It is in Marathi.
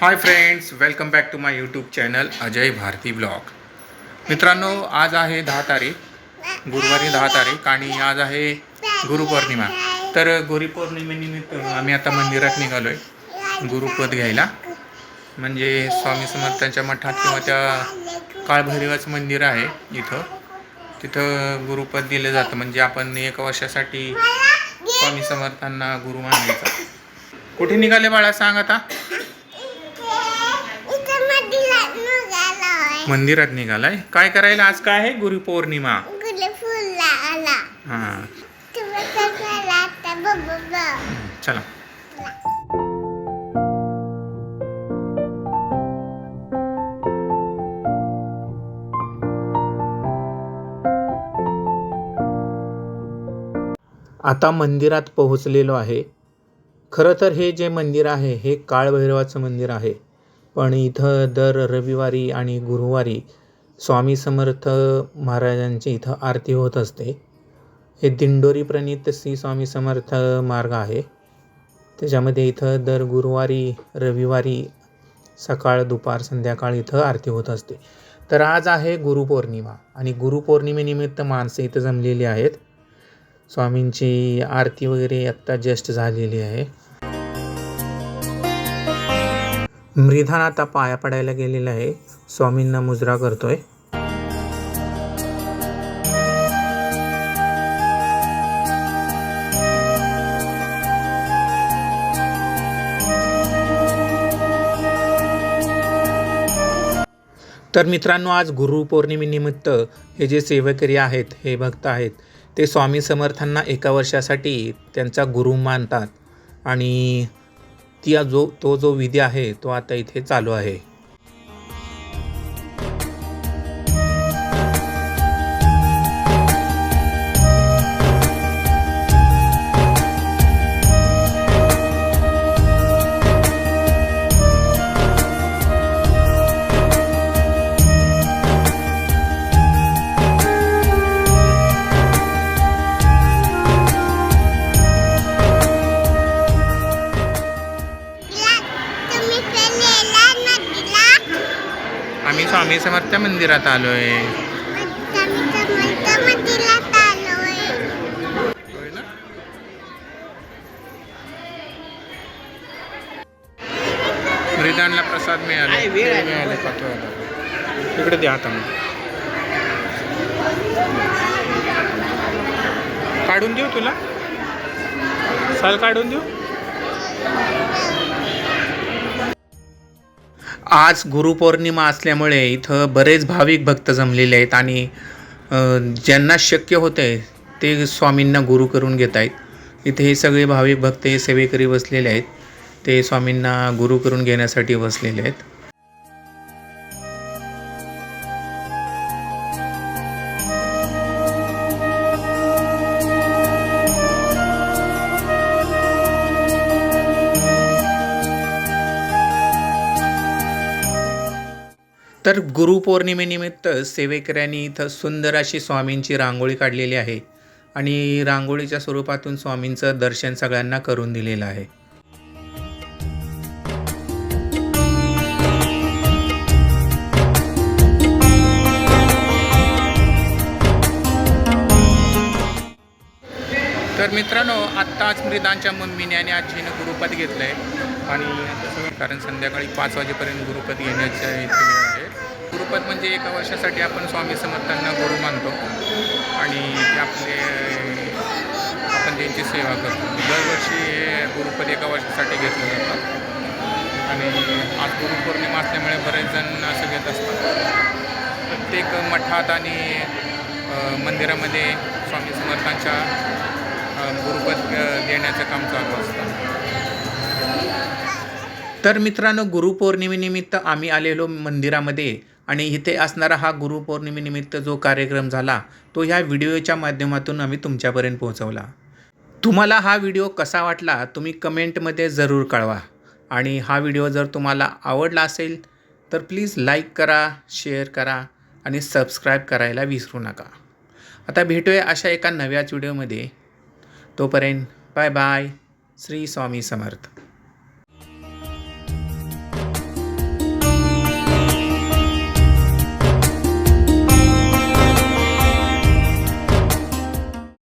Hi friends welcome back to my YouTube channel Ajay Bharti blog मित्रांनो आज आहे दहा तारीख गुरुवारी दहा तारीख आणि आज आहे गुरुपौर्णिमा. तर गुरुपौर्णिमेनिमित्त आम्ही आता मंदिरात निघालो आहे गुरुपद घ्यायला. म्हणजे स्वामी समर्थांच्या मठात किंवा त्या काळभैरवाचं मंदिर आहे इथं. तिथं गुरुपद दिलं जातं. म्हणजे आपण एक वर्षासाठी स्वामी समर्थांना गुरु मानायचा. कुठे निघाले बाळा? सांग आता. मंदिरात निघालाय. काय करायला आज काय आहे? गुरुपौर्णिमा. हां. चला. आता मंदिरात पोहोचलेलो आहे. खरं तर हे जे मंदिर आहे हे काळभैरवाचं मंदिर आहे. पण इथं दर रविवारी आणि गुरुवारी स्वामी समर्थ महाराजांची इथं आरती होत असते. हे दिंडोरी प्रणित श्री स्वामी समर्थ मार्ग आहे. त्याच्यामध्ये इथं दर गुरुवारी रविवारी सकाळ दुपार संध्याकाळ इथं आरती होत असते. तर आज आहे गुरुपौर्णिमा आणि गुरुपौर्णिमेनिमित्त माणसं इथं जमलेली आहेत. स्वामींची आरती वगैरे आत्ता जस्ट झालेली आहे. मृधान आता पाया पडायला गेलेला आहे. स्वामींना मुजरा करतोय. तर मित्रांनो आज गुरुपौर्णिमेनिमित्त हे जे सेवेकरी आहेत हे भक्त आहेत ते स्वामी समर्थांना एका वर्षासाठी त्यांचा गुरु मानतात. आणि ती जो तो जो विधी आहे तो आता इथे चालू आहे. स्वामी समर्थ मंदिरात आलो आहे मृदानला प्रसाद मिळाला. मिळाला पाठवायला. इकडे द्या आता मग. काढून देऊ तुला? साल काढून देऊ? आज गुरुपौर्णिमा असल्यामुळे इथं बरेच भाविक भक्त जमलेले आहेत आणि ज्यांना शक्य होते ते स्वामींना गुरु करून घेत आहेत इथे हे सगळे भाविक भक्त हे सेवेकरी बसलेले आहेत. ते स्वामींना गुरु करून घेण्यासाठी बसलेले आहेत. तर गुरुपौर्णिमेनिमित्त सेवेकऱ्यांनी इथं सुंदर अशी स्वामींची रांगोळी काढलेली आहे आणि रांगोळीच्या स्वरूपातून स्वामींचं दर्शन सगळ्यांना करून दिलेलं आहे. तर मित्रांनो आत्ताच मृदांच्या मम्मीने आणि आजीनं गुरुपद घेतलं आहे आणि कारण संध्याकाळी पाच वाजेपर्यंत गुरुपद घेण्याच्या आहे. गुरुपद म्हणजे एका वर्षासाठी आपण स्वामी समर्थांना गुरु मानतो. आणि ते आपले आपण त्यांची सेवा करतो. दरवर्षी हे गुरुपद एका वर्षासाठी घेतलं जातं. आणि आज गुरुपौर्णिमा असल्यामुळे बरेच जण असं घेत असतात. प्रत्येक मठात आणि मंदिरामध्ये स्वामी समर्थांच्या गुरुपद देण्याचं काम चालू असतं. तर मित्रांनो गुरुपौर्णिमेनिमित्त आम्ही आलेलो मंदिरामध्ये आणि इथे असणारा हा गुरुपौर्णिमेनिमित्त जो कार्यक्रम झाला तो ह्या व्हिडिओच्या माध्यमातून आम्ही तुमच्यापर्यंत पोहोचवला. तुम्हाला हा व्हिडिओ कसा वाटला तुम्ही कमेंटमध्ये जरूर कळवा. आणि हा व्हिडिओ जर तुम्हाला आवडला असेल तर प्लीज लाईक करा शेअर करा आणि सबस्क्राईब करायला विसरू नका. आता भेटूया अशा एका नव्याच व्हिडिओमध्ये. तोपर्यंत बाय बाय. श्री स्वामी समर्थ.